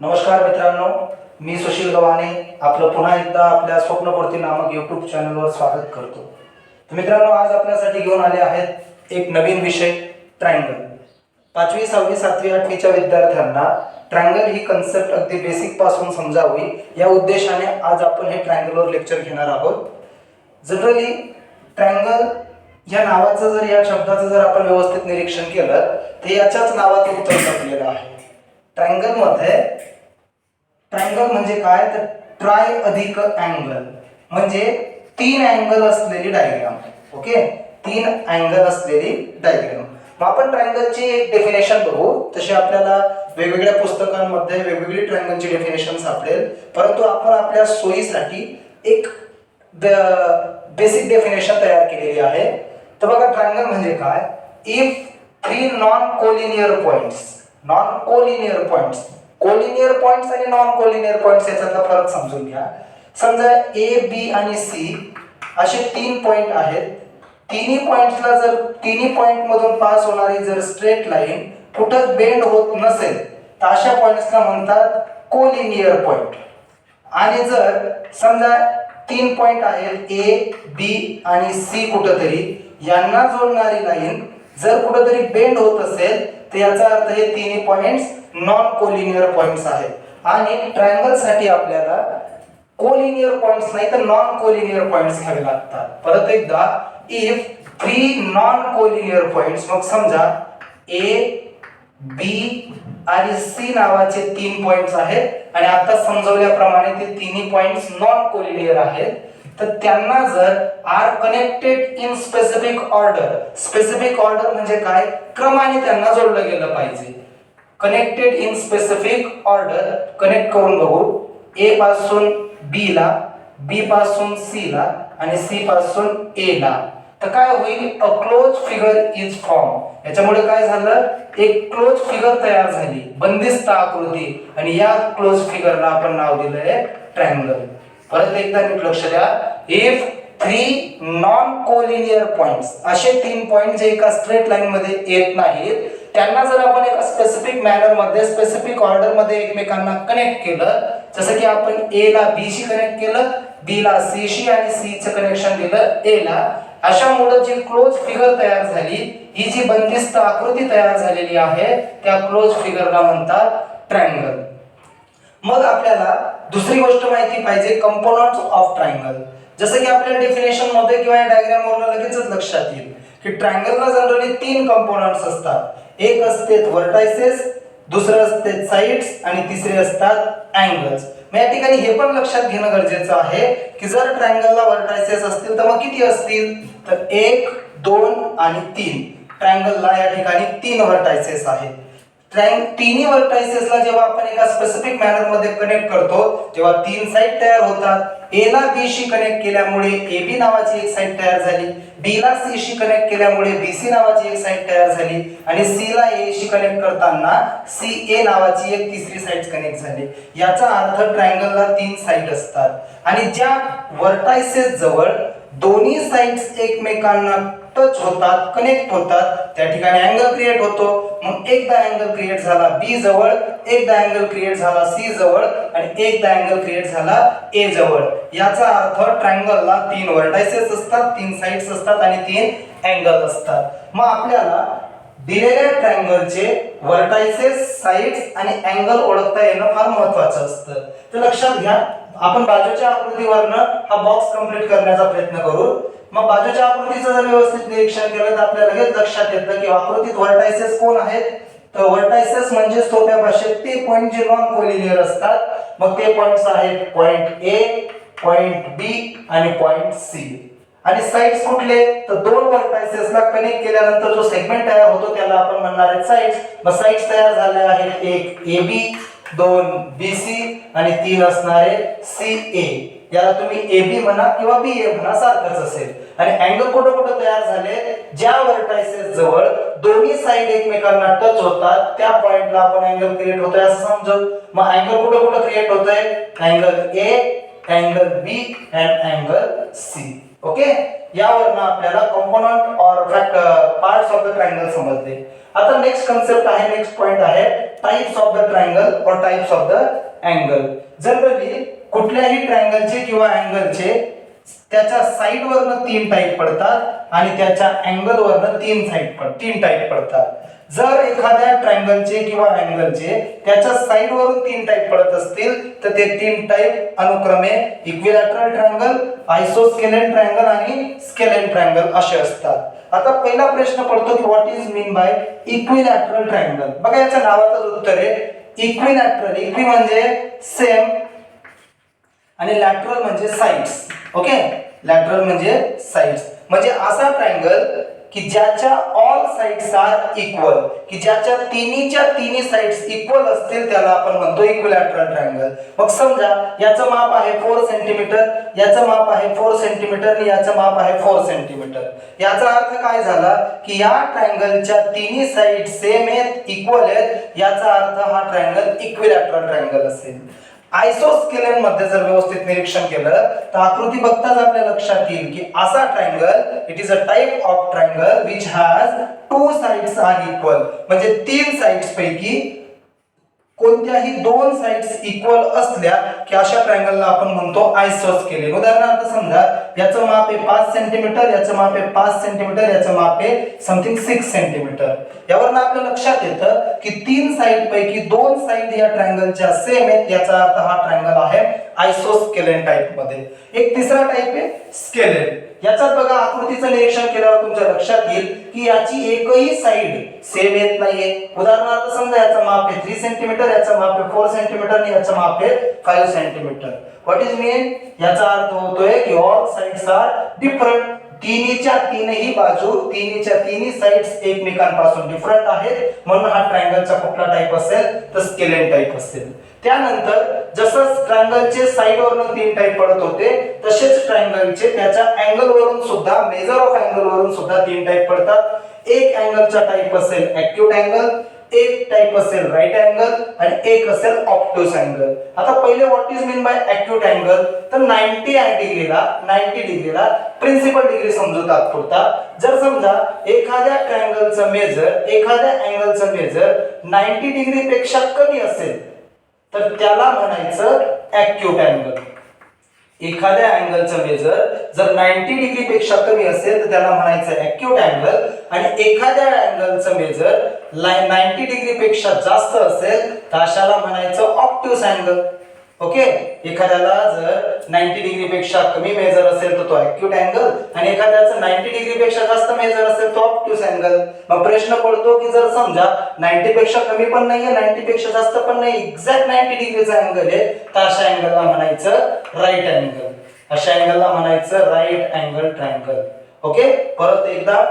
नमस्कार मित्रांनो मी सुशील गव्हाणे. आपलं पुन्हा एकदा आपल्या स्वप्नपूर्ती नामक यूट्यूब चॅनलवर स्वागत करतो. तर मित्रांनो आज आपल्यासाठी घेऊन आले आहेत एक नवीन विषय ट्रायंगल पाचवी सहावी सातवी आठवीच्या विद्यार्थ्यांना ट्रायंगल ही कन्सेप्ट अगदी बेसिकपासून समजावी. या उद्देशाने आज आपण हे ट्रायंगलवर लेक्चर घेणार आहोत. जनरली ट्रायंगल या नावाचं जर या शब्दाचं जर आपण व्यवस्थित निरीक्षण केलं तर याच्याच नावातून उत्तर टाकलेलं आहे. ट्रायंगलमध्ये ट्रायंगल म्हणजे काय? तर ट्राय अधिक अँगल. म्हणजे तीन अँगल असलेली डायग्राम. ओके? तीन अँगल असलेली डायग्राम. मग आपण ट्रायंगलची एक डेफिनेशन बघू. तशी आपल्याला वेगवेगळ्या पुस्तकांमध्ये वेगवेगळी ट्रायंगलची डेफिनेशन सापडेल. परंतु आपण आपल्या सोयीसाठी एक बेसिक डेफिनेशन तयार केलेली आहे. तर बघा ट्रायंगल म्हणजे काय? If three non collinear points non collinear points collinear points आणि नॉन कोलिनियर पॉइंट्स याच्यातला फरक समजून घ्या. समजा ए बी आणि सी असे तीन पॉइंट आहेत. तिन्ही पॉइंटला जर तिन्ही पॉइंट मधून पास होणारी जर स्ट्रेट लाईन कुठं बेंड होत नसेल तर अशा पॉइंट्सला म्हणतात कोलिनियर पॉइंट आणि जर समजा तीन पॉइंट आहेत ए बी आणि सी कुठंतरी यांना जोडणारी लाईन जर कुठंतरी बेंड होत असेल तर याचा अर्थ हे तिन्ही पॉइंट्स नॉन कोलिनियर पॉइंट्स आहेत. आणि ट्रायंगलसाठी आपल्याला कोलिनियर पॉइंट्स नाही तर नॉन कोलिनियर पॉइंट्स घ्यावे लागतात. परत एकदा if three non collinear points मग समजा ए बी आणि सी नावाचे तीन पॉइंट्स आहेत. आणि आता समजवल्याप्रमाणे ते तिन्ही पॉइंट्स नॉन कोलिनियर आहेत. तर त्यांना जर are connected in specific order specific order म्हणजे काय? क्रमाने त्यांना जोडलं गेलं पाहिजे. Connected in specific order connect करून बघू. ए पासून बी ला बी पासून सी ला आणि सी पासून ए ला. तर काय होईल? A close figure is form याच्यामुळे काय झालं? एक क्लोज फिगर तयार झाली. बंदिस्त आकृती. आणि या क्लोज फिगरला आपण नाव दिलं आहे ट्रँगल परत एकदा नीट लक्ष द्या. If three non collinear points असे तीन पॉइंट जे एका स्ट्रेट लाईन मध्ये येत नाहीत त्यांना जर आपण एका स्पेसिफिक मॅनरमध्ये स्पेसिफिक ऑर्डरमध्ये एकमेकांना कनेक्ट केलं जसं की आपण ए ला बी शी कनेक्ट केलं बी ला सी शी आणि सी च कनेक्शन दिलं ए ला अशामुळे जी क्लोज फिगर तयार झाली ही जी बंदिस्त आकृती तयार झालेली आहे त्या क्लोज फिगरला म्हणतात ट्रायंगल मग आपल्याला दुसरी गोष्ट माहिती पाहिजे कंपोनंट ऑफ ट्रायंगल जसं की आपल्या डेफिनेशनमध्ये किंवा या डायग्राम वरून लगेचच लक्षात येईल की ट्रायंगलला जनरली तीन कंपोनंट्स असतात. एक असते व्हर्टायसेस दुसरं असते साईड्स आणि तिसरे असतात अँगल्स मग या ठिकाणी हे पण लक्षात घेणं गरजेचं आहे की जर ट्रायंगलला व्हर्टायसेस असतील तर मग किती असतील? तर एक दोन आणि तीन. ट्रायंगलला या ठिकाणी तीन व्हर्टायसेस आहेत. ट्रायंग तिन्ही व्हर्टायसेसला जेव्हा आपण एका स्पेसिफिक मॅनरमध्ये कनेक्ट करतो तेव्हा तीन साईड तयार होतात ए ला बी शी कनेक्ट केल्यामुळे ए बी नावाची एक साईड तयार झाली. बी ला सी शी कनेक्ट केल्यामुळे बी सी नावाची एक साईट तयार झाली आणि सी ला ए शी कनेक्ट करताना सी ए नावाची एक तिसरी साईट कनेक्ट झाली. याचा अर्थ ट्रायंगलला तीन साईट असतात. आणि ज्या वर्टायसेस जवळ दोन्ही साईट्स एकमेकांना टच होतात कनेक्ट होतात. त्या ठिकाणी अँगल क्रिएट होतो. मग एकदा अँगल क्रिएट झाला बी जवळ एकदा अँगल क्रिएट झाला सी जवळ आणि एकदा अँगल क्रिएट झाला ए जवळ. याचा अर्थ ट्रायंगलला तीन वर्टायसेस असतात तीन साईड्स असतात आणि तीन अँगल असतात. मग आपल्याला दिलेल्या ट्रायंगलचे व्हर्टायसेस साइड्स आणि अँगल ओळखता येणं फार महत्वाचं असतं. तर लक्षात घ्या आपण बाजूच्या आकृतीवरनं हा बॉक्स कंप्लीट करण्याचा प्रयत्न करू. मग बाजूच्या आकृतीचं जर व्यवस्थित निरीक्षण केलं तर आपल्याला लगेच लक्षात येतं की आकृतीत व्हर्टायसेस कोण आहेत? तर व्हर्टायसेस म्हणजे सोप्या भाषेत ते पॉईंट जे नॉन कोलिनियर असतात. मग ते पॉइंट्स आहेत पॉइंट ए पॉइंट बी आणि पॉइंट सी आणि साइड्स कुठले? तर दोन व्हर्टायसेसला कनेक्ट केल्यानंतर जो सेगमेंट तयार होतो त्याला आपण म्हणणार आहे साइड्स मग साइड्स तयार झाल्या आहेत एक ए बी दोन बी सी आणि तीन असणारे सी ए याला तुम्ही ए बी म्हणा किंवा बी ए म्हणा सारखंच असेल. आणि अँगल कुठं कुठं तयार झाले? ज्या व्हर्टायसेस जवळ दोन्ही साईड एकमेकांना टच होतात त्या पॉइंटला आपण अँगल क्रिएट होतोय असं समजू. मग अँगल कुठं कुठं क्रिएट होतोय? Angle A angle B and angle C okay? यावरनं आपल्याला कंपोनंट और fact parts of the triangle समजले आता नेक्स्ट कन्सेप्ट आहे नेक्स्ट पॉइंट आहे टाइप्स ऑफ द ट्रायंगल और types of the angle generally कुठल्याही ट्रायंगलचे किंवा अँगलचे त्याच्या साईड वरनं तीन टाईप पडतात आणि त्याच्या अँगल वरनं तीन साईड पड तीन टाईप पडतात. जर एखाद्या ट्रायंगलचे किंवा अँगलचे त्याच्या साईड वरून तीन टाईप पडत असतील तर ते तीन टाईप अनुक्रमे इक्विलॅटरल ट्रायंगल आयसोस्केलेन ट्रायंगल आणि स्केलेन ट्रायंगल असे असतात. आता पहिला प्रश्न पडतो की what is mean by equilateral triangle बघा याच्या नावाचं उत्तर आहे. इक्विलॅटरल इक्वी म्हणजे सेम आणि लॅटरल म्हणजे साइड्स ओके लॅटरल म्हणजे साइड्स म्हणजे असा ट्रायंगल की ज्याच्या ऑल साइड्स आर इक्वल की ज्याच्या तिन्हीच्या तिन्ही साइड्स इक्वल असतील त्याला आपण म्हणतो इक्विलॅटरल ट्रायंगल मग समजा याचं माप आहे फोर सेंटीमीटर याचं माप आहे फोर सेंटीमीटर आणि याचं माप आहे फोर सेंटीमीटर याचा अर्थ काय झाला? की या ट्रायंगलच्या तिन्ही साइड सेम आहेत इक्वल आहेत याचा अर्थ हा ट्रायंगल इक्विलॅटरल ट्रायंगल असेल. आयसोस्केलनमध्ये जर व्यवस्थित निरीक्षण केलं तर आकृती बघताच आपल्या लक्षात येईल की असा triangle it is a type of triangle which has two sides are equal म्हणजे तीन साइड्स पैकी कोणत्याही दोन साइड्स इक्वल असल्या की अशा ट्रायंगलला आपण म्हणतो आयसोस्केलेन. उदाहरणार्थ समजा याचं माप आहे पाच सेंटीमीटर याचं माप आहे पाच सेंटीमीटर याचं माप आहे समथिंग सिक्स सेंटीमीटर यावरून आपल्या लक्षात येतं की तीन साईड पैकी दोन साईड या ट्रायंगलच्या सेम आहेत याचा अर्थ हा ट्रायंगल आहे आयसोस्केलेन टाइपमध्ये. एक तिसरा टाइप आहे स्केलेन याच्यात बघा आकृतीचं निरीक्षण केल्यावर तुमच्या लक्षात येईल की याची एकही साईड सेम येत नाहीये. उदाहरणार्थ समजा याचं माप आहे थ्री सेंटीमीटर याचं माप आहे फोर सेंटीमीटर आणि याचं माप आहे five centimetre what is mean याचा अर्थ होतोय की ऑल साइड्स आर डिफरंट तिन्हीच्या तीनही बाजू तिन्हीच्या तिन्ही साइड्स एकमेकांपासून डिफरंट आहेत. म्हणून हा ट्रायंगलचा कुठला टाइप असेल तर स्केलेन टाइप असेल. त्यानंतर जसं ट्रायंगलचे साईड वरून तीन टाइप पडत होते तसेच ट्रायंगलचे त्याच्या अँगल वरून सुद्धा मेजर ऑफ अँगल वरून सुद्धा तीन टाइप पडतात. एक अँगलचा टाइप असेल ऍक्यूट अँगल एक टाइप असेल राईट अँगल आणि एक असेल ऑप्टोस अँगल आता पहिले what is mean by acute angle तर 90 डिग्रीला 90 डिग्रीला प्रिन्सिपल डिग्री समजू तात्पुरता जर समजा एखाद्या ट्रायंगलचं मेजर एखाद्या अँगलचं मेजर 90 डिग्री पेक्षा कमी असेल तर त्याला म्हणायचं ऍक्यूट अँगल एखाद्या अँगलचं मेजर जर 90 डिग्री पेक्षा कमी असेल तर त्याला म्हणायचं ऍक्यूट अँगल आणि एखाद्या अँगलचं मेजर 90 डिग्री पेक्षा जास्त असेल तर अशाला म्हणायचं ऑप्ट्यूस अँगल ओके एखाद्याला जर 90 डिग्री पेक्षा कमी मेजर असेल तर तो ऍक्यूट अँगल आणि एखाद्याचं 90 डिग्री पेक्षा जास्त मेजर असेल तो ऑप्ट्यूस अँगल मग प्रश्न पडतो की जर समजा 90 पेक्षा कमी पण नाहीये 90 पेक्षा जास्त पण नाही एक्झॅक्ट 90 डिग्रीचा अँगल आहे तर अशा अँगलला म्हणायचं राईट अँगल अशा अँगलला म्हणायचं राईट अँगल ट्रायंगल ओके परत एकदा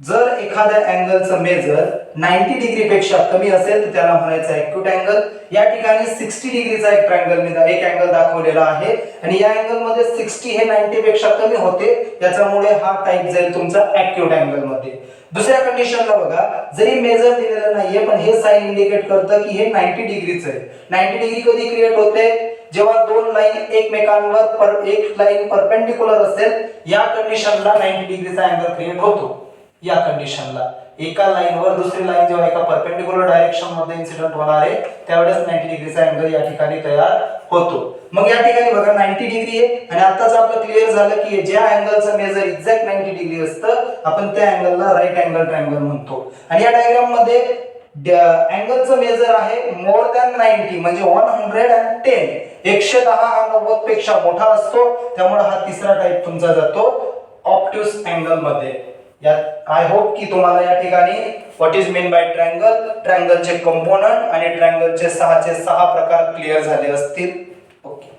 जर एखाद्या अँगलचं मेजर 90 डिग्री पेक्षा कमी असेल तर त्याला म्हणायचं ऍक्यूट अँगल या ठिकाणी 60 डिग्रीचा एक ट्रायंगल मी एक अँगल दाखवलेला आहे. आणि या अँगलमध्ये 60 हे 90 पेक्षा कमी होते. त्याच्यामुळे हा टाईप जाईल तुमचा ऍक्यूट अँगलमध्ये. दुसऱ्या कंडिशनला बघा. जरी मेजर दिलेलं नाहीये पण हे साईन इंडिकेट करतं की हे 90 डिग्रीचं आहे. 90 डिग्री कधी क्रिएट होते? जेव्हा दोन लाईन एकमेकांवर पर एक लाईन परपेंडिक्युलर असेल या कंडिशनला 90 डिग्रीचा अँगल क्रिएट होतो. या कंडिशनला एका लाईनवर दुसरी लाईन जेव्हा एका परपेंडिक्युलर डायरेक्शनमध्ये इन्सिडेंट होणार आहे त्यावेळेस 90 डिग्रीचा अँगल या ठिकाणी तयार होतो. मग या ठिकाणी बघा 90 डिग्री आहे. आणि आताच आपलं क्लिअर झालं की ज्या अँगलचं मेजर एक्झॅक्ट 90 डिग्री असतं आपण त्या अँगलला राईट अँगल ट्रायंगल म्हणतो. आणि या डायग्राममध्ये अँगलचं मेजर आहे मोर दॅन 90 म्हणजे 110 एकशे दहा हा नव्वदपेक्षा मोठा असतो त्यामुळे हा तिसरा टाइप तुमचा जातो ऑप्ट्यूस अँगलमध्ये. यात आय होप की तुम्हाला या ठिकाणी what is mean by triangle ट्रायंगलचे component आणि ट्रँगलचे सहाचे सहा प्रकार क्लिअर झाले असतील. ओके